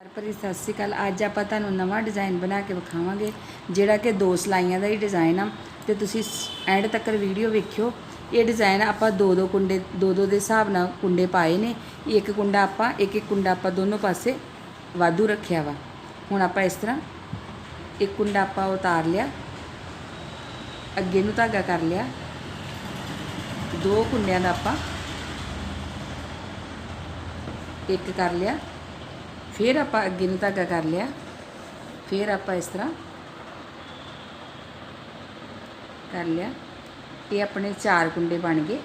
ਹਰਪ੍ਰੀਤ, ਸਤਿ ਸ਼੍ਰੀ ਅਕਾਲ। ਅੱਜ ਆਪਾਂ ਤੁਹਾਨੂੰ ਨਵਾਂ ਡਿਜ਼ਾਈਨ ਬਣਾ ਕੇ ਵਿਖਾਵਾਂਗੇ, ਜਿਹੜਾ ਕਿ ਦੋ ਸਲਾਈਆਂ ਦਾ ਹੀ ਡਿਜ਼ਾਈਨ ਆ। ਤੇ ਤੁਸੀਂ ਐਂਡ ਤੱਕ ਵੀਡੀਓ ਵੇਖਿਓ। ਇਹ ਡਿਜ਼ਾਈਨ ਆਪਾਂ ਦੋ ਦੋ ਕੁੰਡੇ, ਦੋ ਦੋ ਦੇ ਹਿਸਾਬ ਨਾਲ ਕੁੰਡੇ ਪਾਏ ਨੇ। ਇੱਕ ਕੁੰਡਾ ਆਪਾਂ, ਇੱਕ ਇੱਕ ਕੁੰਡਾ ਆਪਾਂ ਦੋਨੋਂ ਪਾਸੇ ਵਾਧੂ ਰੱਖਿਆ ਵਾ। ਹੁਣ ਆਪਾਂ ਇਸ ਤਰ੍ਹਾਂ ਇੱਕ ਕੁੰਡਾ ਆਪਾਂ ਉਤਾਰ ਲਿਆ। ਅੱਗੇ ਨੂੰ ਧਾਗਾ ਕਰ ਲਿਆ। ਦੋ ਕੁੰਡਿਆਂ ਦਾ ਆਪਾਂ ਇੱਕ ਕਰ ਲਿਆ। ਫਿਰ ਆਪਾਂ ਅੱਗੇ ਨੂੰ ਧਾਗਾ ਕਰ ਲਿਆ। ਫਿਰ ਆਪਾਂ ਇਸ ਤਰ੍ਹਾਂ ਕਰ ਲਿਆ। ਇਹ ਆਪਣੇ ਚਾਰ ਕੁੰਡੇ ਬਣ ਗਏ।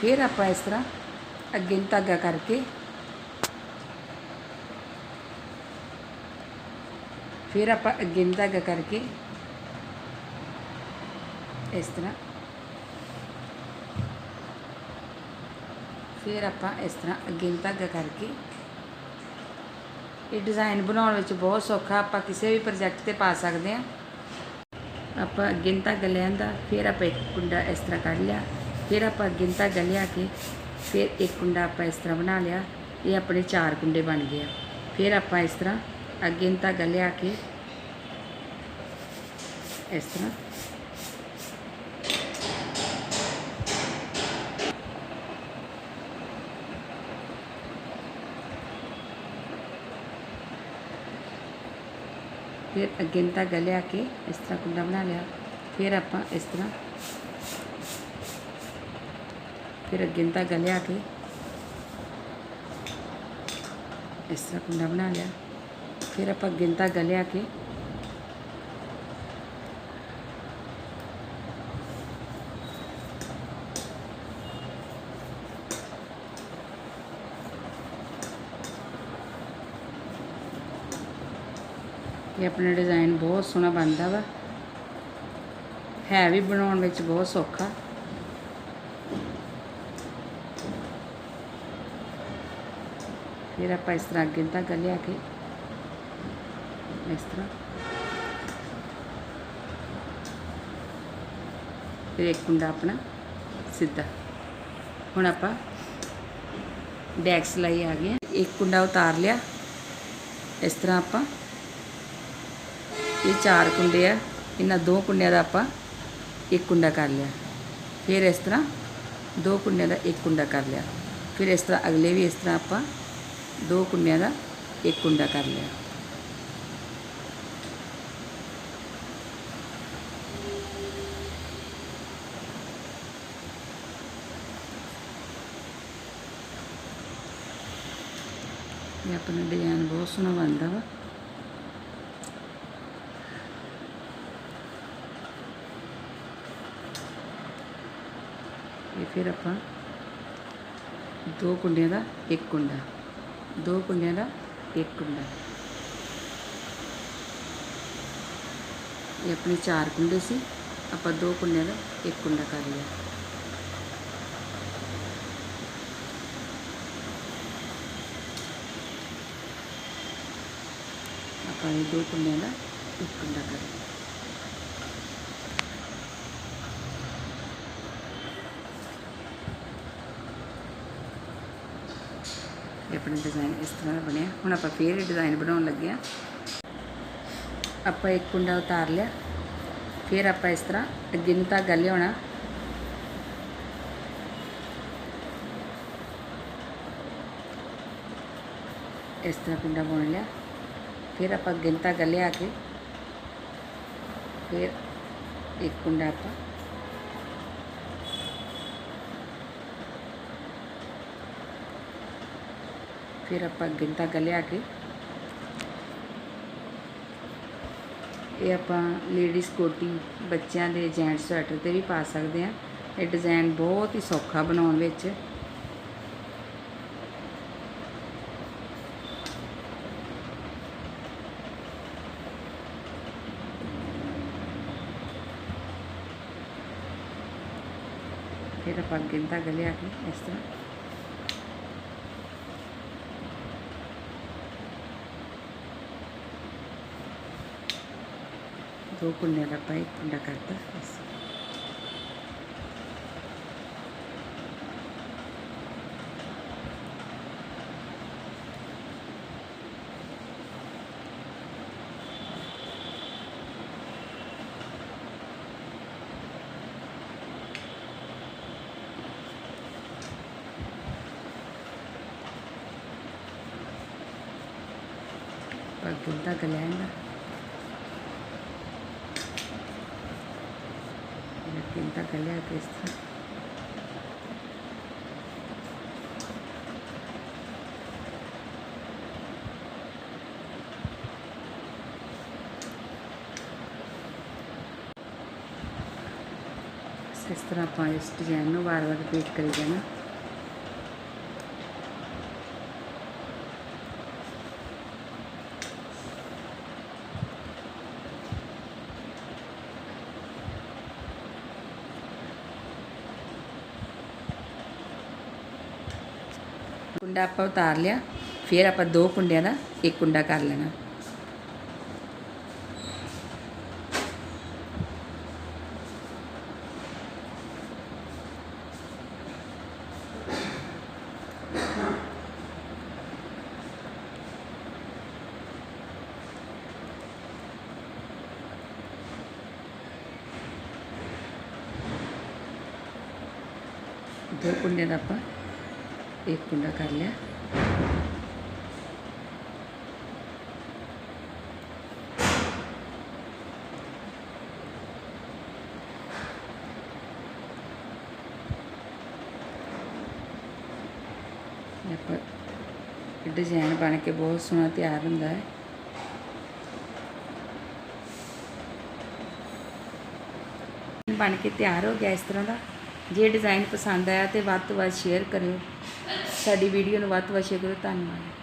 ਫਿਰ ਆਪਾਂ ਇਸ ਤਰ੍ਹਾਂ ਅੱਗੇ ਨੂੰ ਧਾਗਾ ਕਰਕੇ ਫਿਰ ਆਪਾਂ ਅੱਗੇ ਨੂੰ ਧਾਗਾ ਕਰਕੇ ਇਸ ਤਰ੍ਹਾਂ ਫਿਰ ਆਪਾਂ ਇਸ ਤਰ੍ਹਾਂ ਅੱਗੇ ਨੂੰ ਧਾਗਾ ਕਰਕੇ ਇਹ ਡਿਜ਼ਾਈਨ ਬਣਾਉਣ ਵਿੱਚ ਬਹੁਤ ਸੌਖਾ, ਆਪਾਂ ਕਿਸੇ ਵੀ ਪ੍ਰੋਜੈਕਟ ਤੇ ਪਾ ਸਕਦੇ ਹਾਂ। ਆਪਾਂ ਅੱਗੇ ਨੂੰ ਧਾਗਾ ਲਿਆਂਦਾ ਫਿਰ ਆਪਾਂ ਇੱਕ ਕੁੰਡਾ ਇਸ ਤਰ੍ਹਾਂ ਕੱਢ ਲਿਆ। ਫਿਰ ਆਪਾਂ ਅੱਗੇ ਨੂੰ ਧਾਗਾ ਲਿਆ ਕੇ, ਫਿਰ ਇੱਕ ਕੁੰਡਾ ਆਪਾਂ ਇਸ ਤਰ੍ਹਾਂ ਬਣਾ ਲਿਆ। ਇਹ ਆਪਣੇ ਚਾਰ ਕੁੰਡੇ ਬਣ ਗਏ ਆ। ਫਿਰ ਆਪਾਂ ਇਸ ਤਰ੍ਹਾਂ ਅੱਗੇ ਨੂੰ ਧਾਗਾ ਲਿਆ ਕੇ, ਇਸ ਤਰ੍ਹਾਂ ਫਿਰ ਅੱਗੇ ਨੂੰ ਧਾਗਾ ਲਿਆ ਕੇ ਇਸ ਤਰ੍ਹਾਂ ਕੁੰਡਾ ਬਣਾ ਲਿਆ। ਫਿਰ ਆਪਾਂ ਇਸ ਤਰ੍ਹਾਂ ਫਿਰ ਅੱਗੇ ਨੂੰ ਧਾਗਾ ਲਿਆ ਕੇ ਇਸ ਤਰ੍ਹਾਂ ਕੁੰਡਾ ਬਣਾ ਲਿਆ। ਫਿਰ ਆਪਾਂ ਅੱਗੇ ਨੂੰ ਧਾਗਾ ਲਿਆ ਕੇ ਇਹ ਆਪਣਾ ਡਿਜ਼ਾਈਨ ਬਹੁਤ ਸੋਹਣਾ ਬਣਦਾ ਵਾ। ਹੈ ਵੀ ਬਣਾਉਣ ਵਿੱਚ ਬਹੁਤ ਸੌਖਾ। ਫਿਰ ਆਪਾਂ ਇਸ ਤਰ੍ਹਾਂ ਅੱਗੇ ਤੱਕ ਲਿਆ ਕੇ, ਇਸ ਤਰ੍ਹਾਂ। ਫਿਰ ਇੱਕ ਕੁੰਡਾ ਆਪਣਾ ਸਿੱਧਾ। ਹੁਣ ਆਪਾਂ ਬੈਕ ਸਲਾਈ ਆ ਗਈ ਇੱਕ ਕੁੰਡਾ ਉਤਾਰ ਲਿਆ। ਇਸ ਤਰ੍ਹਾਂ ਆਪਾਂ ਇਹ ਚਾਰ ਕੁੰਡੇ ਆ, ਇਹਨਾਂ ਦੋ ਕੁੰਡਿਆਂ ਦਾ ਆਪਾਂ ਇੱਕ ਕੁੰਡਾ ਕਰ ਲਿਆ। ਫਿਰ ਇਸ ਤਰ੍ਹਾਂ ਦੋ ਕੁੰਡਿਆਂ ਦਾ ਇੱਕ ਕੁੰਡਾ ਕਰ ਲਿਆ। ਫਿਰ ਇਸ ਤਰ੍ਹਾਂ ਅਗਲੇ ਵੀ ਇਸ ਤਰ੍ਹਾਂ ਆਪਾਂ ਦੋ ਕੁੰਡਿਆਂ ਦਾ ਇੱਕ ਕੁੰਡਾ ਕਰ ਲਿਆ। ਇਹ ਆਪਣਾ ਡਿਜ਼ਾਈਨ ਬਹੁਤ ਸੋਹਣਾ ਬਣਦਾ ਵਾ। ਇਹ ਫਿਰ ਆਪਾਂ ਦੋ ਕੁੰਡਿਆਂ ਦਾ ਇੱਕ ਕੁੰਡਾ ਦੋ ਕੁੰਡਿਆਂ ਦਾ ਇੱਕ ਕੁੰਡਾ ਇਹ ਆਪਣੇ ਚਾਰ ਕੁੰਡੇ ਸੀ ਆਪਾਂ ਦੋ ਕੁੰਡਿਆਂ ਦਾ ਇੱਕ ਕੁੰਡਾ ਕਰ ਲਿਆ ਆਪਾਂ ਇਹ ਦੋ ਕੁੰਡਿਆਂ ਦਾ ਇੱਕ ਕੁੰਡਾ ਕਰ ਇਹ ਆਪਣਾ ਡਿਜ਼ਾਈਨ ਇਸ ਤਰ੍ਹਾਂ ਦਾ ਬਣਿਆ। ਹੁਣ ਆਪਾਂ ਫੇਰ ਇਹ ਡਿਜ਼ਾਈਨ ਬਣਾਉਣ ਲੱਗੇ ਹਾਂ। ਆਪਾਂ ਇੱਕ ਕੁੰਡਾ ਉਤਾਰ ਲਿਆ। ਫਿਰ ਆਪਾਂ ਇਸ ਤਰ੍ਹਾਂ ਅੱਗੇ ਨੂੰ ਧਾਗਾ ਲਿਆਉਣਾ। ਇਸ ਤਰ੍ਹਾਂ ਕੁੰਡਾ ਬੁਣ ਲਿਆ। ਫਿਰ ਆਪਾਂ ਅੱਗੇ ਨੂੰ ਧਾਗਾ ਲਿਆ ਕੇ ਫਿਰ ਇੱਕ ਕੁੰਡਾ ਆਪਾਂ ਫਿਰ ਆਪਾਂ ਅੱਗੇ ਨੂੰ ਧਾਗਾ ਲਿਆ ਕੇ ਇਹ ਆਪਾਂ ਲੇਡੀਜ਼ ਕੋਟੀ ਬੱਚਿਆਂ ਦੇ ਜੈਂਟਸ ਸਵੈਟਰ ਤੇ ਵੀ ਪਾ ਸਕਦੇ ਆ ਇਹ ਡਿਜ਼ਾਈਨ ਬਹੁਤ ਹੀ ਸੌਖਾ ਬਣਾਉਣ ਵਿੱਚ। ਫਿਰ ਆਪਾਂ ਅੱਗੇ ਨੂੰ ਧਾਗਾ ਲਿਆ ਕੇ ਇਸ ਤਰ੍ਹਾਂ तो पुण्याला पाय पुण्या काढता असं Pagpunta Galena. ਆਪਾਂ ਕਿੰਦਾ ਗਲਿਆਂ ਇਸ ਤਰ੍ਹਾਂ ਇਸ ਤਰ੍ਹਾਂ ਆਪਾਂ ਇਸ ਡਿਜ਼ਾਈਨ ਨੂੰ ਵਾਰ-ਵਾਰ ਰਿਪੀਟ ਕਰੀ ਜਾਣਾ ਕੁੰਡਾ ਆਪਾਂ ਉਤਾਰ ਲਿਆ, ਫਿਰ ਆਪਾਂ ਦੋ ਕੁੰਡਿਆਂ ਦਾ ਇੱਕ ਕੁੰਡਾ ਕਰ ਲੈਣਾ। ਦੋ ਕੁੰਡਿਆਂ ਦਾ ਆਪਾਂ ਇੱਕ ਕੁੰਡਾ ਕਰ ਲਿਆ ਇਹ ਆਪਾਂ ਡਿਜ਼ਾਈਨ ਬਣ ਕੇ ਬਹੁਤ ਸੋਹਣਾ ਤਿਆਰ ਹੁੰਦਾ ਹੈ ਬਣ ਕੇ ਤਿਆਰ ਹੋ ਗਿਆ ਇਸ ਤਰ੍ਹਾਂ ਦਾ ਜੇ ਡਿਜ਼ਾਈਨ ਪਸੰਦ ਆਇਆ ਤੇ ਵੱਧ ਤੋਂ ਵੱਧ ਸ਼ੇਅਰ ਕਰਿਓ। ਸਾਡੀ ਵੀਡੀਓ ਨੂੰ ਵੱਧ ਤੋਂ ਵੱਧ ਸ਼ੇਅਰ ਕਰੋ ਧੰਨਵਾਦ।